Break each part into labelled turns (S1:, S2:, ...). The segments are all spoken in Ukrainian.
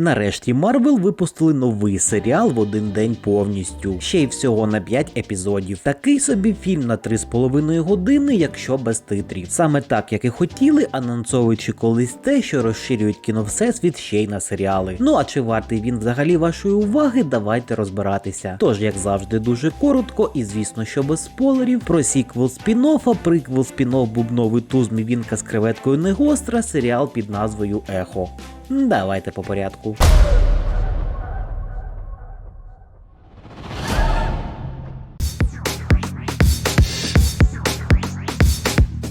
S1: Нарешті Марвел випустили новий серіал в один день повністю, ще й всього на 5 епізодів. Такий собі фільм на 3,5 години, якщо без титрів. Саме так, як і хотіли, анонсовуючи колись те, що розширюють кіно всесвіт ще й на серіали. Ну а чи вартий він взагалі вашої уваги? Давайте розбиратися. Тож, як завжди, дуже коротко, і звісно, що без спойлерів, про сіквел спін-оффа, приквел спін-офф бубновий туз Мівінка з креветкою негостра, серіал під назвою Ехо. Давайте по порядку.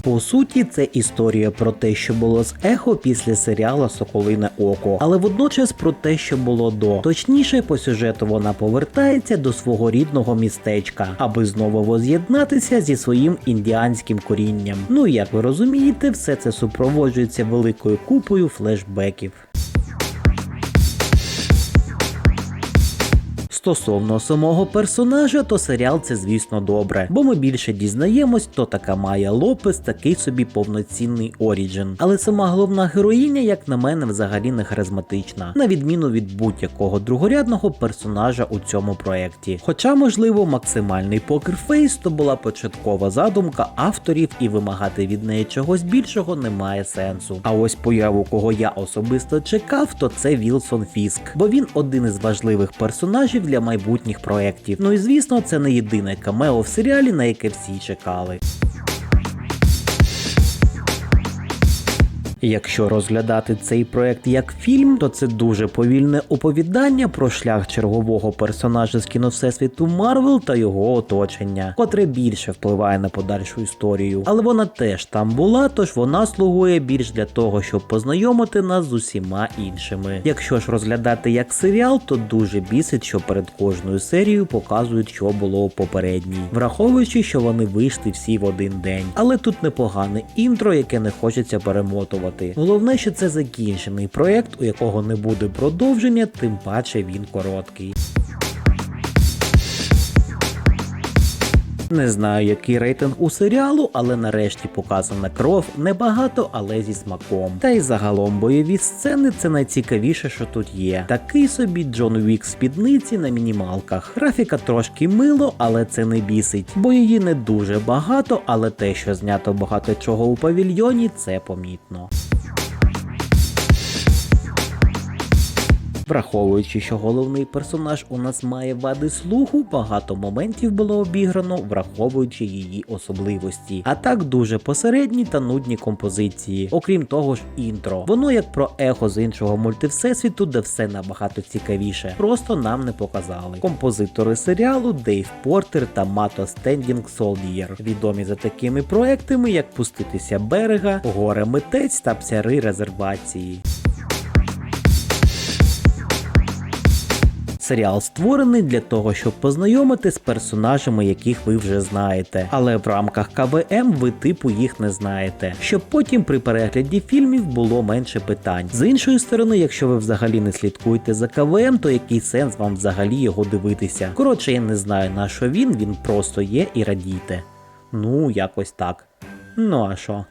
S1: По суті, це історія про те, що було з ехо після серіала Соколине Око, але водночас про те, що було до. Точніше, по сюжету вона повертається до свого рідного містечка, аби знову воз'єднатися зі своїм індіанським корінням. Ну як ви розумієте, все це супроводжується великою купою флешбеків. Стосовно самого персонажа, то серіал це звісно добре, бо ми більше дізнаємось, хто така Майя Лопес, такий собі повноцінний оріджин. Але сама головна героїня, як на мене, взагалі не харизматична, на відміну від будь-якого другорядного персонажа у цьому проєкті. Хоча, можливо, максимальний покерфейс то була початкова задумка авторів, і вимагати від неї чогось більшого немає сенсу. А ось появу, кого я особисто чекав, то це Вілсон Фіск, бо він один із важливих персонажів для майбутніх проєктів. Ну і звісно, це не єдине камео в серіалі, на яке всі чекали. Якщо розглядати цей проект як фільм, то це дуже повільне оповідання про шлях чергового персонажа з кіно Всесвіту Марвел та його оточення, котре більше впливає на подальшу історію. Але вона теж там була, тож вона слугує більш для того, щоб познайомити нас з усіма іншими. Якщо ж розглядати як серіал, то дуже бісить, що перед кожною серією показують, що було у попередній, враховуючи, що вони вийшли всі в один день. Але тут непогане інтро, яке не хочеться перемотувати. Головне, що це закінчений проект, у якого не буде продовження, тим паче він короткий. Не знаю, який рейтинг у серіалу, але нарешті показана кров небагато, але зі смаком. Та й загалом бойові сцени це найцікавіше, що тут є. Такий собі Джон Вік спідниці на мінімалках. Графіка трошки мило, але це не бісить, бо її не дуже багато, але те, що знято багато чого у павільйоні, це помітно. Враховуючи, що головний персонаж у нас має вади слуху, багато моментів було обіграно, враховуючи її особливості. А так дуже посередні та нудні композиції. Окрім того ж, інтро. Воно як про ехо з іншого мультивсесвіту, де все набагато цікавіше. Просто нам не показали. Композитори серіалу Дейв Портер та Мато Стендінг Солдієр, відомі за такими проектами, як Пуститися берега, Горе митець та Псяри резервації. Серіал створений для того, щоб познайомити з персонажами, яких ви вже знаєте, але в рамках КВМ ви типу їх не знаєте, щоб потім при перегляді фільмів було менше питань. З іншої сторони, якщо ви взагалі не слідкуєте за КВМ, то який сенс вам взагалі його дивитися? Коротше, я не знаю на що він, він просто є і радійте. Ну, якось так. Ну а що?